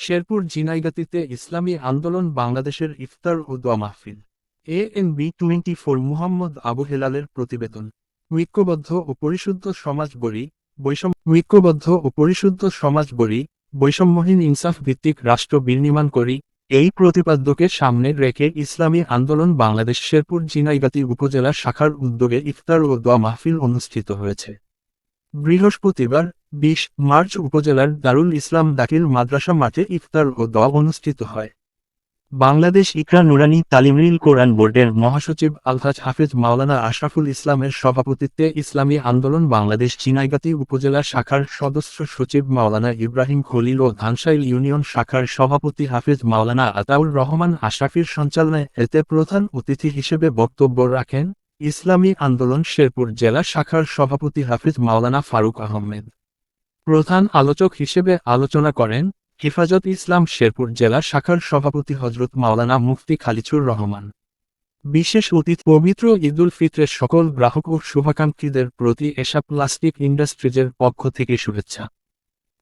শেরপুর জিনাইগাতিতে ইসলামী আন্দোলন বাংলাদেশের ইফতার ও দোয়া মাহফিল। A N B twenty four Muhammad Abu হেলালের প্রতিবেদন। ঐক্যবদ্ধ ও পরিশুদ্ধ সমাজ বড়ি বৈষম্য ঐক্যবদ্ধ ও পরিশুদ্ধ সমাজ বড়ি বৈষম্যহীন ইনসাফ ভিত্তিক রাষ্ট্র বিনির্মাণ করি, এই প্রতিপাদ্যকে সামনে রেখে ইসলামী আন্দোলন বাংলাদেশ শেরপুর ঝিনাইগাতি উপজেলা শাখার উদ্যোগে ইফতার ও দোয়া মাহফিল অনুষ্ঠিত হয়েছে। বৃহস্পতিবার, বিশ মার্চ উপজেলার দারুল ইসলাম দাখিল মাদ্রাসা মাঠে ইফতার ও দোয়া অনুষ্ঠিত হয়। বাংলাদেশ ইকরা নুরানি তালিমরিল কোরআন বোর্ডের মহাসচিব আলহাজ হাফিজ মাওলানা আশরাফুল ইসলামের সভাপতিত্বে ইসলামী আন্দোলন বাংলাদেশ চিনাইগাতি উপজেলা শাখার সদস্য সচিব মাওলানা ইব্রাহিম খলিল ও ধানসাইল ইউনিয়ন শাখার সভাপতি হাফিজ মাওলানা আতাউর রহমান আশরাফির সঞ্চালনায় এতে প্রধান অতিথি হিসেবে বক্তব্য রাখেন ইসলামী আন্দোলন শেরপুর জেলা শাখার সভাপতি হাফিজ মাওলানা ফারুক আহমেদ। প্রধান আলোচক হিসেবে আলোচনা করেন, হেফাজত ইসলাম শেরপুর জেলা শাখার সভাপতি হজরত মাওলানা মুফতি খালিচুর রহমান। বিশেষ অতীত পবিত্র ঈদুল ফিতরের সকল গ্রাহক ও শুভাকাঙ্ক্ষীদের প্রতি এসা প্লাস্টিক ইন্ডাস্ট্রিজের পক্ষ থেকে শুভেচ্ছা।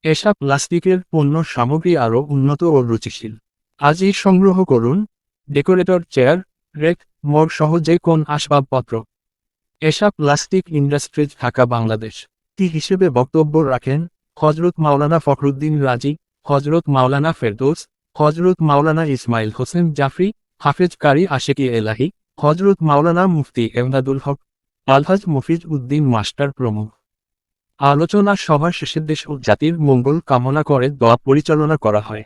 এসা প্লাস্টিকের পণ্য সামগ্রী আরও উন্নত ও রুচিশীল। আজই সংগ্রহ করুন, ডেকোরেটর, চেয়ার রেক মগ সহ যে কোন আসবাবপত্র? Esa plastic industries Dhaka, Bangladesh. টি হিসেবে বক্তব্য রাখেন? হজরত মাওলানা ফখরুদ্দিন রাজি, হজরত মাওলানা ফেরদৌস, হজরত মাওলানা ইসমাইল হোসেন জাফরি, হাফেজ কারি আশেকি এলাহি, হজরত মাওলানা মুফতি এমদাদুল হক, আলহাজ মফিজ উদ্দিন মাস্টার প্রমুখ। আলোচনা সভা শেষে দেশ ও জাতির মঙ্গল কামনা করে দোয়া পরিচালনা করা হয়।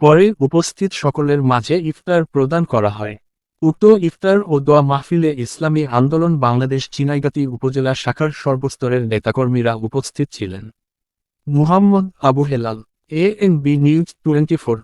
পরে উপস্থিত সকলের মাঝে ইফতার প্রদান করা হয়। উক্ত ইফতার ও দোয়া মাহফিলে ইসলামী আন্দোলন বাংলাদেশ চিনাইগাতি উপজেলা শাখার সর্বস্তরের নেতাকর্মীরা উপস্থিত ছিলেন। Muhammad Abu Helal A N B news twenty four